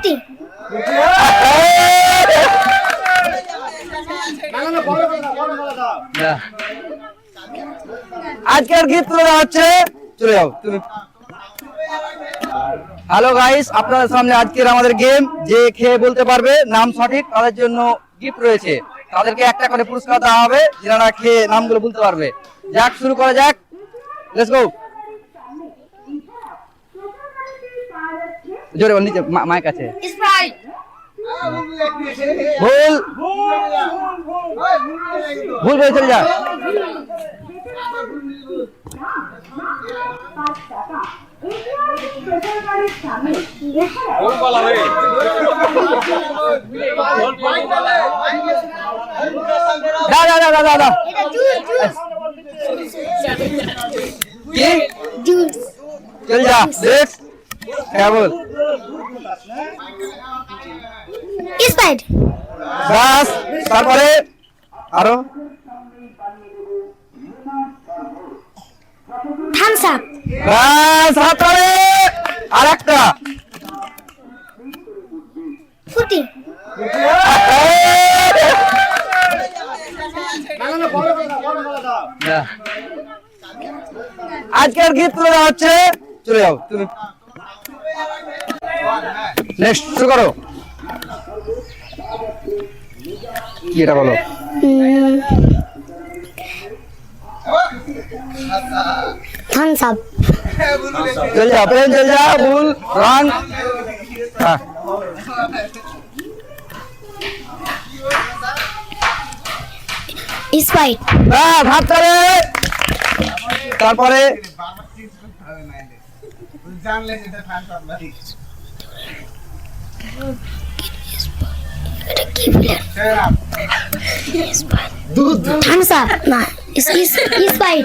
ফুটি আজকের গীত তুলে হচ্ছে, চলে যাও, তুমি। হ্যালো গাইস আপনাদের সামনে আজকের আমাদের গেম যে খেয়ে বলতে পারবে নাম সঠিক, তাদের জন্য গিফট রয়েছে। তাদেরকে একটা করে পুরস্কার দেওয়া হবে, যারা খেয়ে নামগুলো বলতে পারবে। যাক, শুরু করা যাক। লেটস গো জোরে বল নিচে মায়ের কাছে ভুল। ভুল করে চলে যা। দা দা দা দা দা দা এটা জুস কি? চল যা। হ্যাঁ বল। স্প্রাইট বাস তারপরে আরও। থামস আপ বাস তারপরে আর একটা। ফুটি। আজকের গীত তুলে হচ্ছে চলে যাও তুমি নেক্সট শুরু করো। কি এটা বলো? থামস আপ চল যাও প্রেম চল যাও ভুল রং হ্যাঁ। স্প্রাইট বাস হাত তালে তারপরে? থামস আপ না স্প্রাইট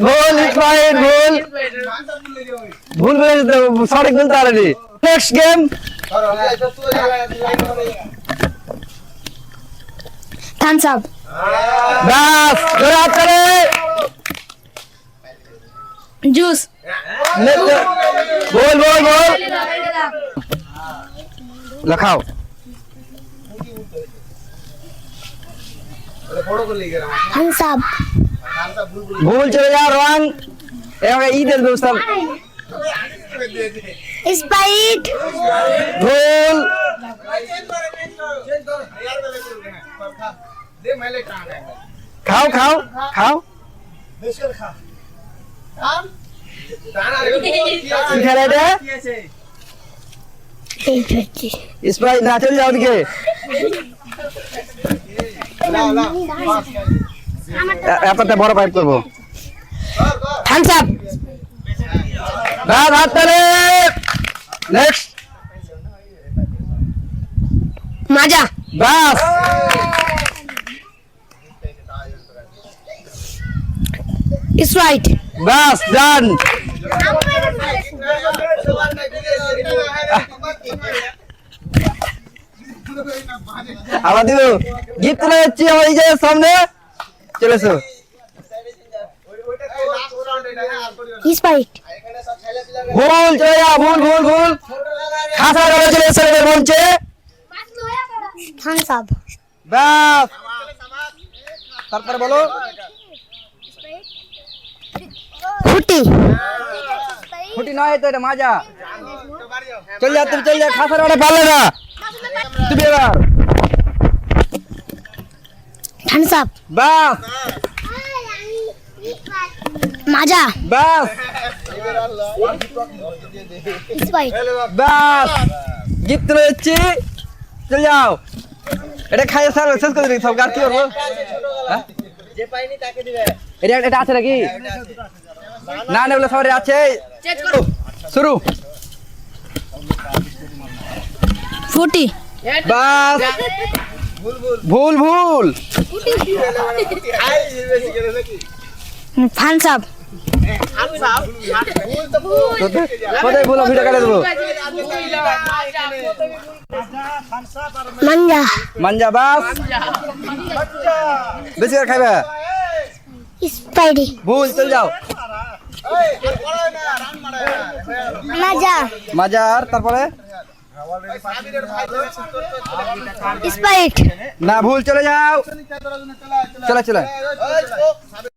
ভুল ইসমাইল ভুল ভুল বলে দিতে সঠিক বলতে পারেনি নেক্সট গেম থামস আপ বাস জোরে হাত তালে জুস নেক্সট বল বল বল লেখাও থামস আপ ভুল চলে যাও রং এবার ঈদের ব্যবস্থা স্প্রাইট ভুল খাও খাও খাও কি খেলা এটা এই হচ্ছে স্প্রাইট না চলে যাও ওদিকে একটা বড় পাইপ করব থামস আপ রাত হাত তালে নেক্সট মাজা বাস স্প্রাইট বাস ডান আমাদের গিফট তুলে যাচ্ছি আমার এই যে সামনে। চলে এসো। ভুল চলে যা ভুল ভুল ভুল। খাসা করে চলে এসে মঞ্চে। থামস আপ বাস তারপরে বলো। ফুটি ফুটি নয় তো এটা মাজা। চল যা তুমি চল যা খাসার ওটা পারলে না। তুমি এবার। থামস আপ বাস। মাজা। বাস। বাস। গিফট তুলে যাচ্ছি চল যাও। এটা খাইয়ে স্যার শেষ করে দিবি সব আর কি করব? হ্যাঁ? এটা এটা আছে নাকি? না না বলে সবাই আছে। শুরু। ফুটি। বাস। ভুল ভুল। কোথায়- কোথায় ভুল? ভিডিও কাটে দেবো। মাঞ্জা। মাঞ্জা বাস। বেশি করে খাইবে। ভুল চল যাও। মাজা মাজা আর তারপরে না ভুল চলে যাও। চলে চলে।